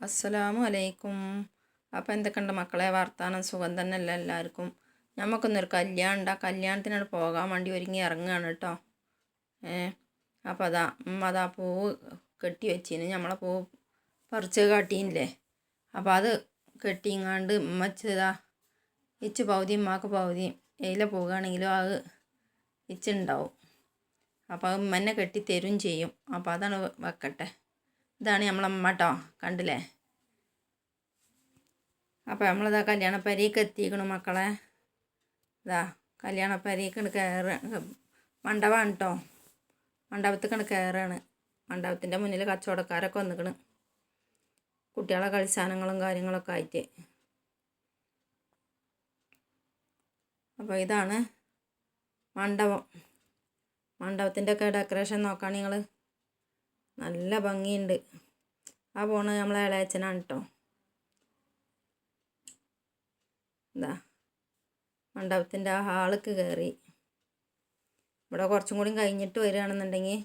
അസ്സലാമു അലൈക്കും അപ്പോൾ എന്തൊക്കെയുണ്ട് മക്കളെ? വർത്താനം സുഖം തന്നെയല്ല എല്ലാവർക്കും? നമുക്കൊന്നൊരു കല്യാണം ഉണ്ട് ആ കല്യാണത്തിനോട് പോകാൻ വേണ്ടി ഒരുങ്ങി ഇറങ്ങുകയാണ് കേട്ടോ. ഏ അപ്പോൾ അതാ അതാ പൂവ് കെട്ടി വെച്ചിന്. നമ്മളെ പൂവ് പറിച്ച് കാട്ടീനില്ലേ? അപ്പോൾ അത് കെട്ടിങ്ങാണ്ട് ഉമ്മച്ചതാ ഇച്ച് പൗതി ഉമ്മാക്ക് പൗതി എയിലെ പോകുകയാണെങ്കിലും അത് ഇച്ചുണ്ടാവും. അപ്പോൾ അത് ഉമ്മന്നെ കെട്ടി തരും ചെയ്യും. അപ്പോൾ അതാണ് വെക്കട്ടെ. ഇതാണ് നമ്മളമ്മ കേട്ടോ കണ്ടില്ലേ? അപ്പോൾ നമ്മളിതാ കല്യാണപ്പരിക്ക് എത്തിക്കണു മക്കളെ. ഇതാ കല്യാണപ്പരിക്ക് കയറ് മണ്ഡപമാണ് കേട്ടോ മണ്ഡപത്തേക്കാണ് കയറാണ് മണ്ഡപത്തിന്റെ മുന്നിൽ കച്ചവടക്കാരൊക്കെ വന്നിക്കണ്. കുട്ടികളെ കളിസാധനങ്ങളും കാര്യങ്ങളൊക്കെ ആയിട്ട്. അപ്പോൾ ഇതാണ് മണ്ഡപം. മണ്ഡപത്തിന്റെയൊക്കെ ഡെക്കറേഷൻ നോക്കുകയാണെങ്കിൽ നിങ്ങൾ നല്ല ഭംഗിയുണ്ട്. ആ പോണത് നമ്മളെ ഇളയച്ചനാണ് കേട്ടോ എന്താ മണ്ഡപത്തിന്റെ ആ ഹാൾക്ക് കയറി ഇവിടെ കുറച്ചും കൂടി കഴിഞ്ഞിട്ട് വരികയാണെന്നുണ്ടെങ്കിൽ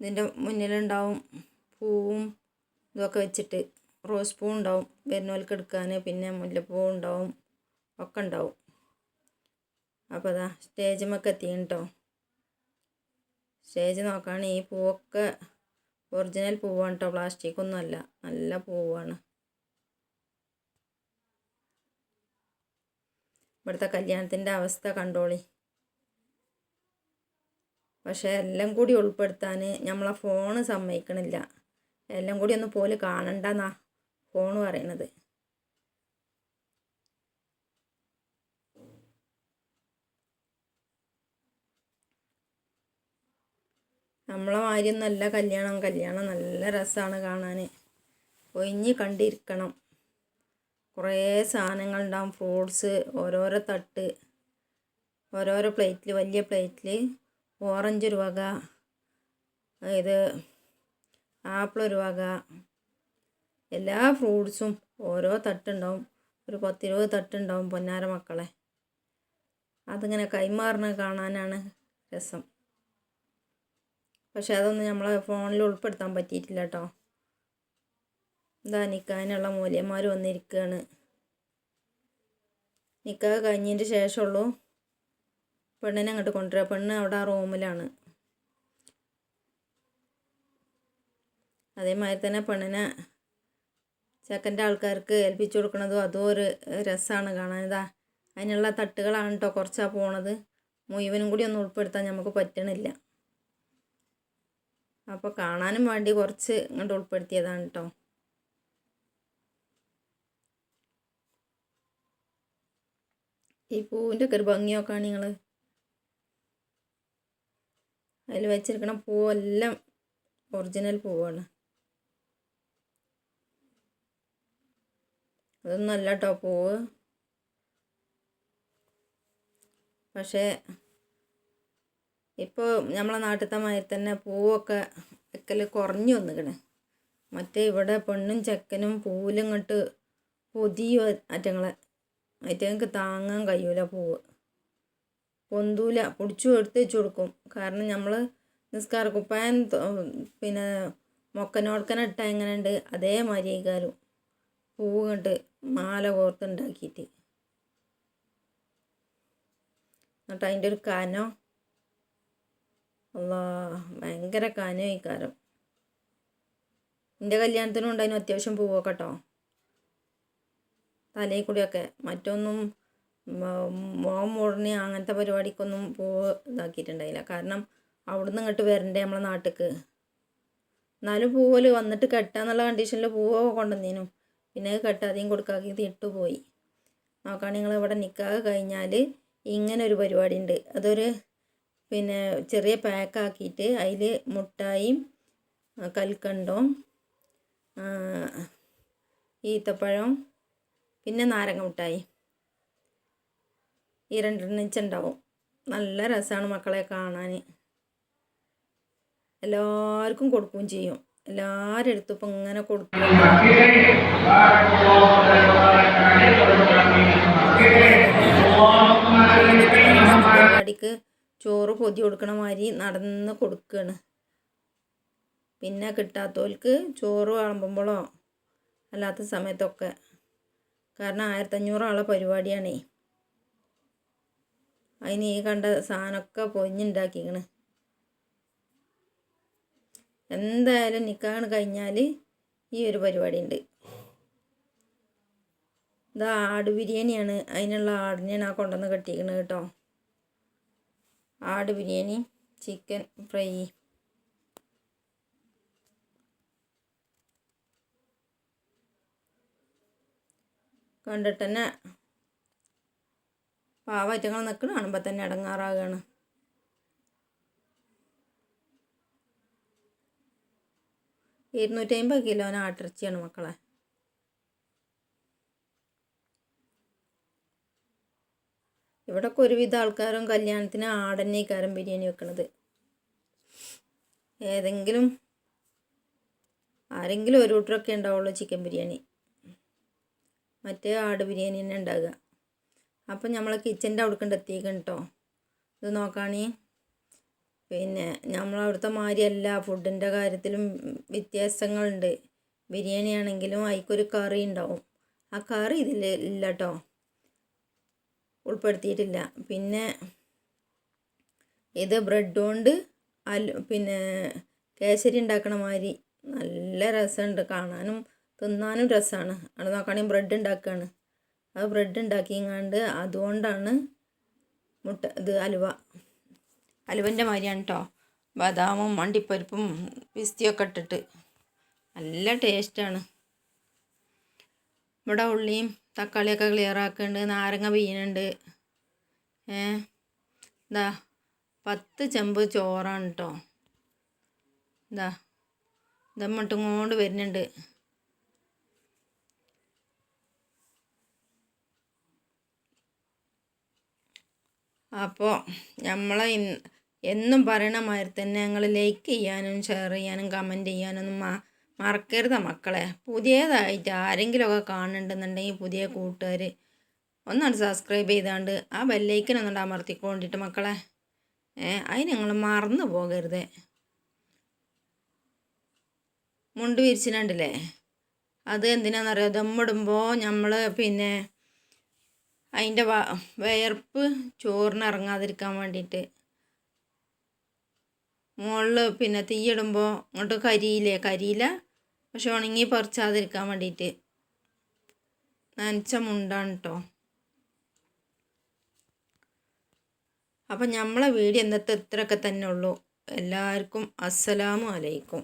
ഇതിന്റെ മുന്നിലുണ്ടാവും പൂവും ഇതൊക്കെ വെച്ചിട്ട് റോസ് പൂ ഉണ്ടാവും വരുന്നവർക്ക് എടുക്കാൻ പിന്നെ മുല്ലപ്പൂ ഉണ്ടാവും ഒക്കെ ഉണ്ടാവും. അപ്പോൾ അതാ സ്റ്റേജുമൊക്കെ എത്തി കേട്ടോ സ്റ്റേജ് നോക്കുകയാണെങ്കിൽ ഈ പൂവൊക്കെ ഒറിജിനൽ പൂവാണ് കേട്ടോ പ്ലാസ്റ്റിക് ഒന്നും അല്ല നല്ല പൂവാണ്. ഇവിടുത്തെ കല്യാണത്തിന്റെ അവസ്ഥ കണ്ടോളി. പക്ഷേ എല്ലാം കൂടി ഉൾപ്പെടുത്താൻ നമ്മളെ ഫോണ് സമ്മതിക്കണില്ല. എല്ലാം കൂടി ഒന്ന് പോലെ കാണണ്ടെന്നാ ഫോണ് പറയണത്. നമ്മളെ മാതിരിയൊന്നുമല്ല കല്യാണം കല്യാണം നല്ല രസമാണ് കാണാൻ ഒഴിഞ്ഞ് കണ്ടിരിക്കണം. കുറേ സാധനങ്ങളുണ്ടാവും ഫ്രൂട്ട്സ് ഓരോരോ തട്ട് ഓരോരോ പ്ലേറ്റിൽ വലിയ പ്ലേറ്റിൽ ഓറഞ്ച് ഒരു വക ഇത് ആപ്പിൾ ഒരു വക എല്ലാ ഫ്രൂട്ട്സും ഓരോ തട്ടുണ്ടാവും. ഒരു പത്തിരുപത് തട്ടുണ്ടാവും പൊന്നാര മക്കളെ. അതിങ്ങനെ കൈമാറുന്നത് കാണാനാണ് രസം. പക്ഷെ അതൊന്നും നമ്മളെ ഫോണിൽ ഉൾപ്പെടുത്താൻ പറ്റിയിട്ടില്ല കേട്ടോ ഇതാ നിൽക്കാനുള്ള മൂല്യന്മാർ വന്നിരിക്കുകയാണ് നിൽക്കാതെ കഴിഞ്ഞതിന്റെ ശേഷമുള്ളൂ പെണ്ണിനെ അങ്ങോട്ട് കൊണ്ടുവരിക പെണ്ണ് അവിടെ ആ റൂമിലാണ്. അതേമാതിരി തന്നെ പെണ്ണിനെ ചെക്കന്റെ ആൾക്കാർക്ക് ഏൽപ്പിച്ചു കൊടുക്കണതും അതും ഒരു രസമാണ് കാണാൻ. ഇതാ അതിനുള്ള തട്ടുകളാണ് കേട്ടോ കുറച്ചാണ് പോണത്. മുഴുവനും കൂടി ഒന്നും ഉൾപ്പെടുത്താൻ നമുക്ക് പറ്റണില്ല. അപ്പോൾ കാണാനും വേണ്ടി കുറച്ച് ഇങ്ങോട്ട് ഉൾപ്പെടുത്തിയതാണ് കേട്ടോ ഈ പൂവിന്റെ ഒക്കെ ഒരു ഭംഗി നോക്കുകയാണ് നിങ്ങൾ അതിൽ വെച്ചിരിക്കണ പൂവെല്ലാം ഒറിജിനൽ പൂവാണ്. അതൊന്നും അല്ല കേട്ടോ പൂവ്. പക്ഷേ ഇപ്പോൾ നമ്മളെ നാട്ടിലത്തെ മാതിരി തന്നെ പൂവൊക്കെ വെക്കൽ കുറഞ്ഞു വന്നിക്കണ്. മറ്റേ ഇവിടെ പെണ്ണും ചെക്കനും പൂവിലും ഇങ്ങോട്ട് പൊതിയും അറ്റങ്ങളെ. അറ്റങ്ങൾക്ക് താങ്ങാൻ കഴിയൂല പൂവ്. പൊന്തൂല പൊടിച്ചു എടുത്ത് വെച്ച് കൊടുക്കും. കാരണം നമ്മൾ നിസ്കാര കുപ്പായം പിന്നെ മൊക്കനോടക്കന ഇട്ട എങ്ങനെയുണ്ട് അതേമാതിരി ആയിക്കാലും പൂവ് കണ്ട് മാല കോർത്തുണ്ടാക്കിയിട്ട് എന്നിട്ട് അതിന്റെ ഒരു കനോ അല്ലാ ഭയങ്കര കനം ഈ കാരം എന്റെ കല്യാണത്തിനും ഉണ്ടായിരുന്നു അത്യാവശ്യം പൂവൊക്കെ കേട്ടോ. തലയിൽ കൂടിയൊക്കെ മറ്റൊന്നും മോൻ മോടണി അങ്ങനത്തെ പരിപാടിക്കൊന്നും പൂവ് ഇതാക്കിയിട്ടുണ്ടായില്ല. കാരണം അവിടുന്ന് ഇങ്ങോട്ട് വരണ്ടേ നമ്മളെ നാട്ടിക്ക്. എന്നാലും പൂവൽ വന്നിട്ട് കെട്ടാന്നുള്ള കണ്ടീഷനിൽ പൂവൊക്കെ കൊണ്ടുവന്നേനു. പിന്നെ അത് കെട്ടാതെയും കൊടുക്കാക്കി ഇട്ടു പോയി നോക്കുകയാണെങ്കിൽ ഇവിടെ നിൽക്കാതെ കഴിഞ്ഞാൽ ഇങ്ങനൊരു ഒരു പരിപാടി ഉണ്ട്. അതൊരു പിന്നെ ചെറിയ പാക്കാക്കിയിട്ട് അതിൽ മുട്ടായും കൽക്കണ്ടവും ഈത്തപ്പഴം പിന്നെ നാരങ്ങ മുട്ടായി ഈ രണ്ടെണ്ണിച്ചുണ്ടാവും നല്ല രസമാണ് മക്കളെ കാണാൻ. എല്ലാവർക്കും കൊടുക്കുകയും ചെയ്യും. എല്ലാവരും എടുത്തു ഇപ്പം ഇങ്ങനെ കൊടുക്കും. പരിപാടിക്ക് ചോറ് പൊതി കൊടുക്കണ മാതിരി നടന്ന് കൊടുക്കുകയാണ് പിന്നെ കിട്ടാത്തവർക്ക് ചോറ് വിളമ്പുമ്പോഴോ അല്ലാത്ത സമയത്തൊക്കെ. കാരണം ആയിരത്തഞ്ഞൂറ് ആളെ പരിപാടിയാണേ. അതിന് ഈ കണ്ട സാധനമൊക്കെ പൊഞ്ഞുണ്ടാക്കിക്കണ് എന്തായാലും നിൽക്കാൻ കഴിഞ്ഞാൽ ഈ ഒരു പരിപാടി ഉണ്ട് ഇതാ ആട് ബിരിയാണിയാണ്. അതിനുള്ള ആടിനെയാണ് ആ കൊണ്ടുവന്ന് കെട്ടിക്കണത് കേട്ടോ. ആട് ബിരിയാണി ചിക്കൻ ഫ്രൈ. കണ്ടിട്ട് തന്നെ പാവറ്റങ്ങൾ നിൽക്കണ കാണുമ്പോൾ തന്നെ ഇടങ്ങാറാകുകയാണ് ഇരുന്നൂറ്റമ്പത് കിലോന് ആട്ടിറച്ചിയാണ് മക്കളെ. ഇവിടൊക്കെ ഒരുവിധ ആൾക്കാരും കല്യാണത്തിന് ആടന്നേക്കാരം ബിരിയാണി വെക്കണത്. ഏതെങ്കിലും ആരെങ്കിലും ഒരു കൂട്ടരൊക്കെ ഉണ്ടാവുള്ളൂ ചിക്കൻ ബിരിയാണി. മറ്റേ ആട് ബിരിയാണി തന്നെ ഉണ്ടാകുക അപ്പം നമ്മൾ കിച്ചന്റെ അവിടേക്കൊണ്ട് എത്തിയേക്കണം കേട്ടോ. ഇത് നോക്കാണീ. പിന്നെ നമ്മൾ നമ്മളവിടുത്തെ മാതിരിയല്ല ഫുഡിന്റെ കാര്യത്തിലും വ്യത്യാസങ്ങളുണ്ട്. ബിരിയാണി ആണെങ്കിലും അതിക്കൊരു കറി ഉണ്ടാവും. ആ കറി ഇതിൽ ഇല്ല കേട്ടോ. ഉൾപ്പെടുത്തിയിട്ടില്ല. പിന്നെ ഇത് ബ്രെഡ് കൊണ്ട് അല്ല പിന്നെ കേസരി ഉണ്ടാക്കണ മാതിരി നല്ല രസമുണ്ട്. കാണാനും തിന്നാനും രസമാണ് അവിടെ നോക്കുകയാണെങ്കിൽ ബ്രെഡ് ഉണ്ടാക്കുകയാണ്. ആ ബ്രെഡ് ഉണ്ടാക്കിങ്ങാണ്ട് അതുകൊണ്ടാണ് മുട്ട ഇത് അലുവ. അലുവന്റെ മാതിരിയാണ് കേട്ടോ ബദാമും അണ്ടിപ്പരിപ്പും പിസ്തിയൊക്കെ ഇട്ടിട്ട് നല്ല ടേസ്റ്റാണ് ഇവിടെ ഉള്ളിയും തക്കാളിയൊക്കെ ക്ലിയർ ആക്കുന്നുണ്ട് നാരങ്ങ വീണുണ്ട്. ഏ? ഇതാ പത്ത് ചെമ്പ് ചോറാണ് കേട്ടോ ഇതാ ഇതമ്മട്ടും കൊണ്ട് വരുന്നുണ്ട്. അപ്പോൾ നമ്മളെ എന്നും പറയണ മാതിരി തന്നെ ഞങ്ങൾ ലൈക്ക് ചെയ്യാനും ഷെയർ ചെയ്യാനും കമന്റ് ചെയ്യാനൊന്നും മറക്കരുത് മക്കളെ. പുതിയതായിട്ട് ആരെങ്കിലുമൊക്കെ കാണുന്നുണ്ടെന്നുണ്ടെങ്കിൽ പുതിയ കൂട്ടുകാർ ഒന്നാണ് സബ്സ്ക്രൈബ് ചെയ്താണ്ട് ആ ബെല്ലൈക്കൻ ഒന്നുകൊണ്ട് അമർത്തിക്കൊണ്ടിട്ട് മക്കളെ. ഏ അതിന് നിങ്ങൾ മറന്നു പോകരുത്. മുണ്ട് വിരിച്ചിട്ടുണ്ടല്ലേ അത് എന്തിനാണെന്നറിയോ ദമ്മിടുമ്പോൾ നമ്മൾ പിന്നെ അതിന്റെ വിയർപ്പ് ചോറിനിറങ്ങാതിരിക്കാൻ വേണ്ടിയിട്ട്. മുകളിൽ പിന്നെ തീയിടുമ്പോൾ അങ്ങോട്ട് കരിയില്ലേ? കരിയില പക്ഷെ ഉണങ്ങി പറിച്ചാതിരിക്കാൻ വേണ്ടിയിട്ട് നനച്ച മുണ്ടാണ് കേട്ടോ അപ്പം നമ്മളെ വീഡിയോ ഇന്നത്തെ ഇത്രയൊക്കെ തന്നെ ഉള്ളൂ. എല്ലാവർക്കും അസ്സലാമു അലൈക്കും.